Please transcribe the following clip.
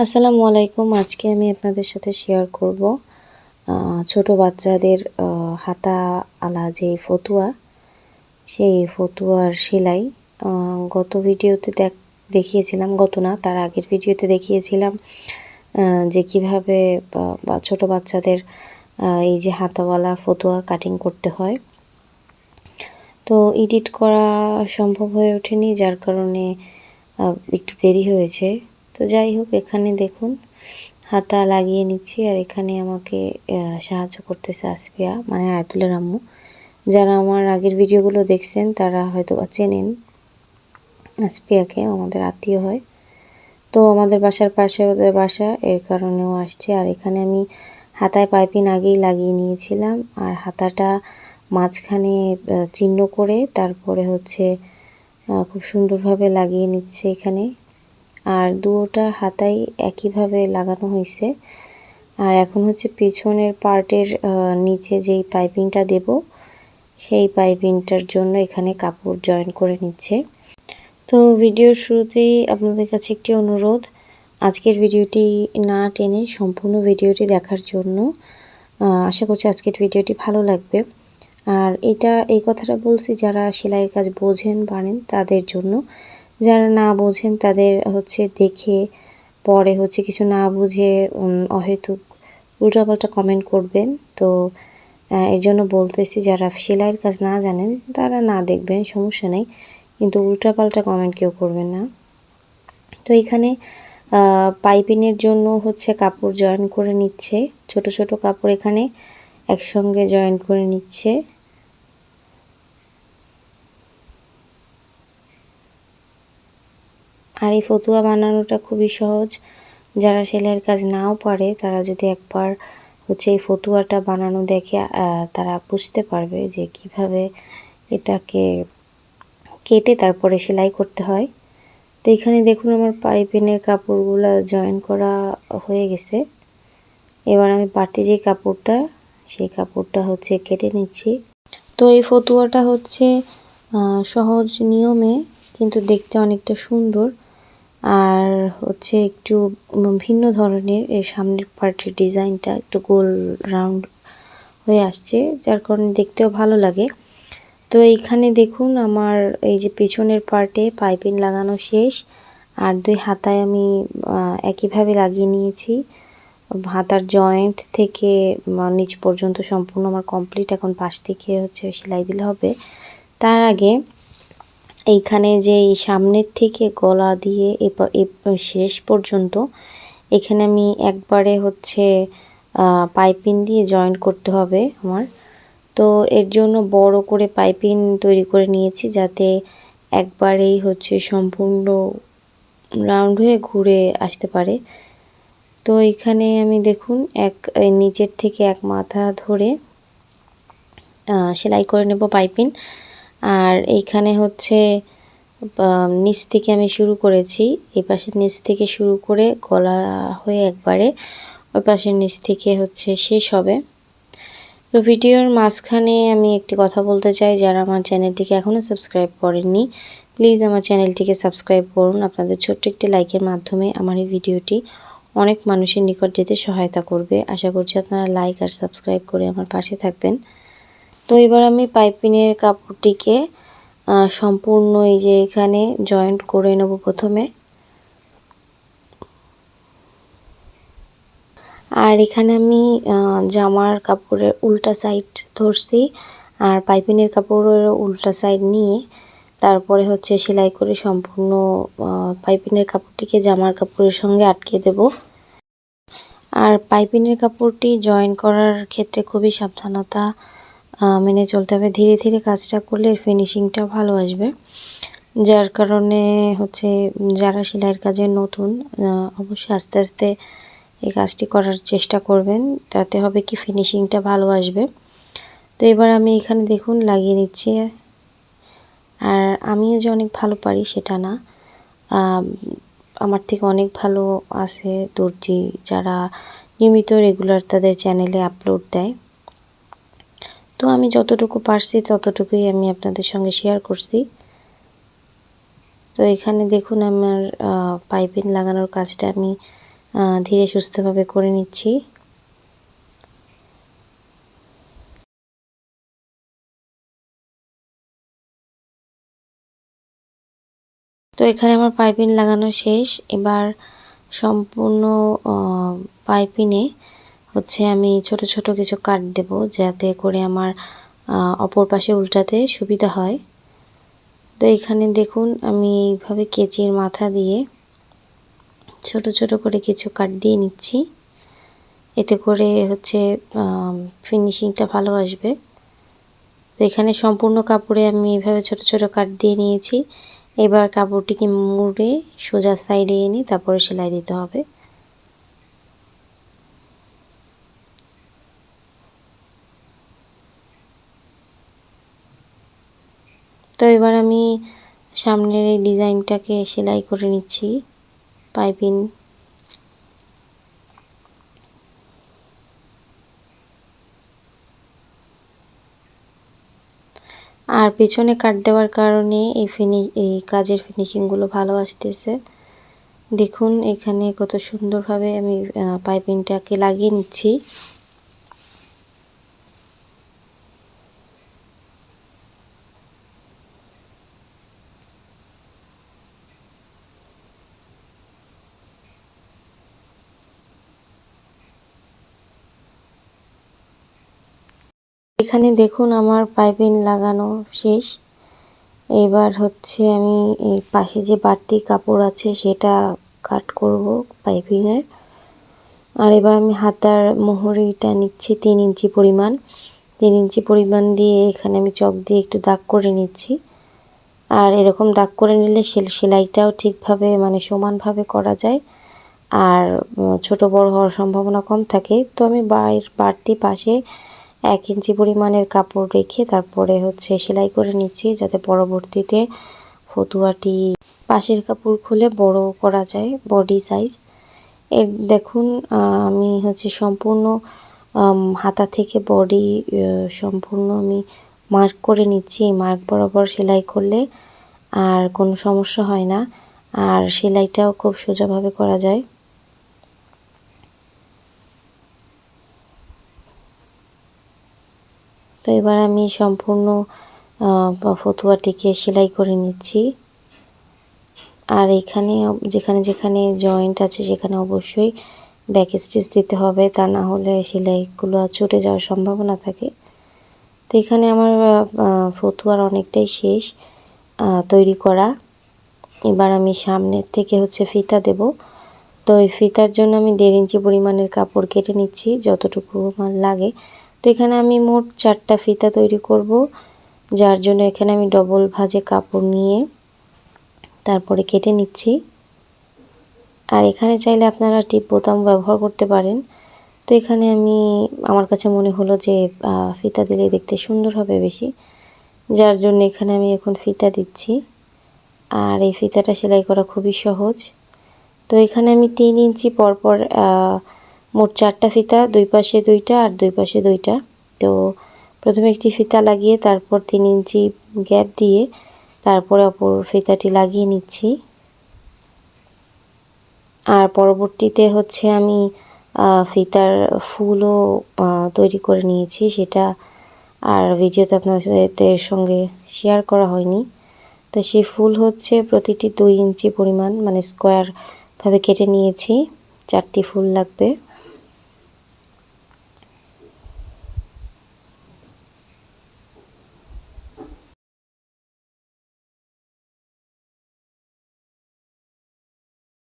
আসসালামু আলাইকুম। আজকে আমি আপনাদের সাথে শেয়ার করব ছোট বাচ্চাদের হাতা আলা যে ফতুয়া, সেই ফতুয়ার সেলাই গত ভিডিওতে দেখ দেখিয়েছিলাম, গত না, তার আগের ভিডিওতে দেখিয়েছিলাম যে কীভাবে ছোট বাচ্চাদের এই যে হাতাওয়ালা ফতুয়া কাটিং করতে হয়। তো এডিট করা সম্ভব হয়ে ওঠেনি, যার কারণে একটু দেরি হয়েছে। তো যাই হোক, এখানে দেখুন, হাতা লাগিয়ে নিচ্ছি আর এখানে আমাকে সাহায্য করতেছে আসপিয়া মানে আয়তুলের আম্মু যারা আমার আগের ভিডিওগুলো দেখছেন, তারা হয়তো বা চেনেন আসপিয়াকে আমাদের আত্মীয় হয়। তো আমাদের বাসার পাশে ওদের বাসা, এর কারণেও আসছে। আর এখানে আমি হাতায় পাইপিং আগেই লাগিয়ে নিয়েছিলাম। আর হাতাটা মাঝখানে চিহ্ন করে তারপরে হচ্ছে খুব সুন্দরভাবে লাগিয়ে নিচ্ছে এখানে। আর দুটা হাতাই একইভাবে লাগানো হয়েছে আর এখন হচ্ছে পিছনের পার্টের নিচে যেই পাইপিংটা দেব, সেই পাইপিংটার জন্য এখানে কাপড় জয়েন করে নিচ্ছে। তো ভিডিওর শুরুতেই আপনাদের কাছে একটি অনুরোধ, আজকের ভিডিওটি না টেনে সম্পূর্ণ ভিডিওটি দেখার জন্য আশা করছি আজকের ভিডিওটি ভালো লাগবে। আর এটা, এই কথাটা বলছি, যারা সেলাইয়ের কাজ বোঝেন পারেন তাদের জন্য যারা না বোঝেন তাদের হচ্ছে দেখে পরে হচ্ছে কিছু না বুঝে অহেতুক উল্টাপাল্টা কমেন্ট করবেন। তো এর জন্য বলতেছি যারা সেলাইয়ের কাজ না জানেন তারা না দেখবেন, সমস্যা নেই। কিন্তু উল্টাপাল্টা কমেন্ট কেউ করবেন না। তো এখানে পাইপিনের জন্য হচ্ছে কাপড় জয়েন করে নিচ্ছে। ছোট ছোট কাপড় এখানে একসঙ্গে জয়েন করে নিচ্ছে। আর এই ফতুয়া বানানোটা খুবই সহজ। যারা সেলাইয়ের কাজ নাও পারে, তারা যদি একবার হচ্ছে এই ফতুয়াটা বানানো দেখে তারা বুঝতে পারবে যে কীভাবে এটাকে কেটে তারপরে সেলাই করতে হয়। তো এখানে দেখুন আমার পাইপিনের কাপড়গুলো জয়েন করা হয়ে গেছে। এবার আমি বাড়তি যে কাপড়টা, সেই কাপড়টা হচ্ছে কেটে নিচ্ছি। তো এই ফতুয়াটা হচ্ছে সহজ নিয়মে, কিন্তু দেখতে অনেকটা সুন্দর। আর হচ্ছে একটু ভিন্ন ধরনের এর সামনের পার্টের ডিজাইনটা একটু গোল রাউন্ড হয়ে আসছে, যার কারণে দেখতেও ভালো লাগে। তো এইখানে দেখুন আমার এই যে পেছনের পার্টে পাইপিং লাগানো শেষ, আর দুই হাতায় আমি একইভাবে লাগিয়ে নিয়েছি। হাতার জয়েন্ট থেকে নিচ পর্যন্ত সম্পূর্ণ আমার কমপ্লিট। এখন পাশ থেকে হচ্ছে সেলাই দিলে হবে। তার আগে এইখানে যে এই সামনের থেকে গলা দিয়ে এ- শেষ পর্যন্ত, এখানে আমি একবারে হচ্ছে পাইপিং দিয়ে জয়েন করতে হবে আমার। তো এর জন্য বড় করে পাইপিং তৈরি করে নিয়েছি যাতে একবারেই হচ্ছে সম্পূর্ণ রাউন্ড হয়ে ঘুরে আসতে পারে। তো এখানে আমি দেখুন, এক, নিচের থেকে এক মাথা ধরে সেলাই করে নেব পাইপিং। আর এইখানে হচ্ছে নিচ থেকে আমি শুরু করেছি। এই পাশের নিচ থেকে শুরু করে গলা হয়ে একবারে ওই পাশের নিচ থেকে হচ্ছে শেষ হবে। তো ভিডিওর মাঝখানে আমি একটি কথা বলতে চাই, যারা আমার চ্যানেলটিকে এখনও সাবস্ক্রাইব করেননি, প্লিজ আমার চ্যানেলটিকে সাবস্ক্রাইব করুন। আপনাদের ছোট্ট একটি লাইকের মাধ্যমে আমার এই ভিডিওটি অনেক মানুষের নিকট যেতে সহায়তা করবে। আশা করছি আপনারা লাইক আর সাবস্ক্রাইব করে আমার পাশে থাকবেন। তো এবার আমি পাইপিনের কাপড়টিকে সম্পূর্ণ এই যে এখানে জয়েন্ট করে নেব প্রথমে। আর এখানে আমি জামার কাপড়ের উল্টা সাইড ধরছি, আর পাইপিনের কাপড়ের উল্টা সাইড নিয়ে তারপরে হচ্ছে সেলাই করে সম্পূর্ণ পাইপিনের কাপড়টিকে জামার কাপড়ের সঙ্গে আটকে দেব। আর পাইপিনের কাপড়টি জয়েন করার ক্ষেত্রে খুবই সাবধানতা মেনে চলতে হবে। ধীরে ধীরে কাজটা করলে ফিনিশিংটা ভালো আসবে। যার কারণে হচ্ছে যারা সেলাইয়ের কাজে নতুন অবশ্যই আস্তে আস্তে এই কাজটি করার চেষ্টা করবেন। তাতে হবে কি ফিনিশিংটা ভালো আসবে। তো এবার আমি এখানে দেখুন লাগিয়ে নিচ্ছি। আর আমিও যে অনেক ভালো পারি সেটা না। আমার থেকে অনেক ভালো আছে দর্জি যারা নিয়মিত রেগুলার তাদের চ্যানেলে আপলোড দেয়। তো আমি যতটুকু পারছি, ততটুকুই আমি আপনাদের সঙ্গে শেয়ার করছি। তো এখানে দেখুন আমার পাইপিং লাগানোর কাজটা আমি ধীরে সুস্থভাবে করে নিচ্ছি। তো এখানে আমার পাইপিং লাগানো শেষ। এবার সম্পূর্ণ পাইপিনে হচ্ছে আমি ছোট ছোট কিছু কাট দেব যাতে করে আমার অপর পাশে উল্টাতে সুবিধা হয়। তো এখানে দেখুন আমি এইভাবে কেচির মাথা দিয়ে ছোট ছোট করে কিছু কাট দিয়ে নিচ্ছি। এতে করে হচ্ছে ফিনিশিংটা ভালো আসবে। তো এখানে সম্পূর্ণ কাপড়ে আমি এইভাবে ছোট ছোট কাট দিয়ে নিয়েছি। এবার কাপড়টিকে মুড়ে সোজা সাইডে এনে তারপরে সেলাই দিতে হবে। তো এবার আমি সামনের এই ডিজাইনটাকে সেলাই করে নিচ্ছি, পাইপিং। আর পেছনে কাট দেওয়ার কারণে এই ফিনি এই কাজের ফিনিশিংগুলো ভালো আসতেছে। দেখুন এখানে কত সুন্দরভাবে আমি পাইপিংটাকে লাগিয়ে নিচ্ছি। এখানে দেখুন আমার পাইপিং লাগানো শেষ। এবার হচ্ছে আমি এই পাশে যে বাড়তি কাপড় আছে সেটা কাট করব পাইপিংয়ের। আর এবার আমি হাতার মোহরিটা নিচ্ছি তিন ইঞ্চি পরিমাণ। তিন ইঞ্চি পরিমাণ দিয়ে এখানে আমি চক দিয়ে একটু দাগ করে নিচ্ছি। আর এরকম দাগ করে নিলে সেলাইটাও ঠিকভাবে মানে সমানভাবে করা যায়। আর ছোট বড় হওয়ার সম্ভাবনা কম থাকে। তো আমি বাইর বাড়তি পাশে এক ইঞ্চি পরিমাণের কাপড় রেখে তারপরে হচ্ছে সেলাই করে নিচ্ছি যাতে পরবর্তীতে ফতুয়াটি পাশের কাপড় খুলে বড় করা যায় বডি সাইজ এর দেখুন আমি হচ্ছে সম্পূর্ণ হাতা থেকে বডি সম্পূর্ণ আমি মার্ক করে নিচ্ছি। এই মার্ক বরাবর সেলাই করলে আর কোনো সমস্যা হয় না। আর সেলাইটাও খুব সোজাভাবে করা যায়। তো এবার আমি সম্পূর্ণ ফতুয়াটিকে সেলাই করে নিচ্ছি। আর এখানে যেখানে যেখানে জয়েন্ট আছে সেখানে অবশ্যই ব্যাক স্টিচ দিতে হবে, তা না হলে সেলাইগুলো চটে যাওয়ার সম্ভাবনা থাকে। তো এখানে আমার ফতুয়ার অনেকটাই শেষ তৈরি করা। এবার আমি সামনের থেকে হচ্ছে ফিতা দেব। তো এই ফিতার জন্য আমি দেড় ইঞ্চি পরিমাণের কাপড় কেটে নিচ্ছি, যতটুকু আমার লাগে। তো এখানে আমি মোট চারটা ফিতা তৈরি করব, যার জন্য এখানে আমি ডবল ভাজে কাপড় নিয়ে তারপরে কেটে নিচ্ছি। আর এখানে চাইলে আপনারা টিপ বোতাম ব্যবহার করতে পারেন। তো এখানে আমি, আমার কাছে মনে হলো যে ফিতা দিলে দেখতে সুন্দর হবে বেশি। যার জন্য এখানে আমি এখন ফিতা দিচ্ছি। আর এই ফিতাটা সেলাই করা খুবই সহজ। তো এখানে আমি তিন ইঞ্চি পরপর মোট চারটা ফিতা, দুই পাশে দুইটা আর দুই পাশে দুইটা। তো প্রথমে একটি ফিতা লাগিয়ে তারপর তিন ইঞ্চি গ্যাপ দিয়ে তারপরে অপর ফিতাটি লাগিয়ে নিচ্ছি। আর পরবর্তীতে হচ্ছে আমি ফিতার ফুলও তৈরি করে নিয়েছি। সেটা আর ভিডিওতে আপনাদের সঙ্গে শেয়ার করা হয়নি। তো সেই ফুল হচ্ছে প্রতিটি দুই ইঞ্চি পরিমাণ মানে স্কোয়ারভাবে কেটে নিয়েছি। চারটি ফুল লাগবে।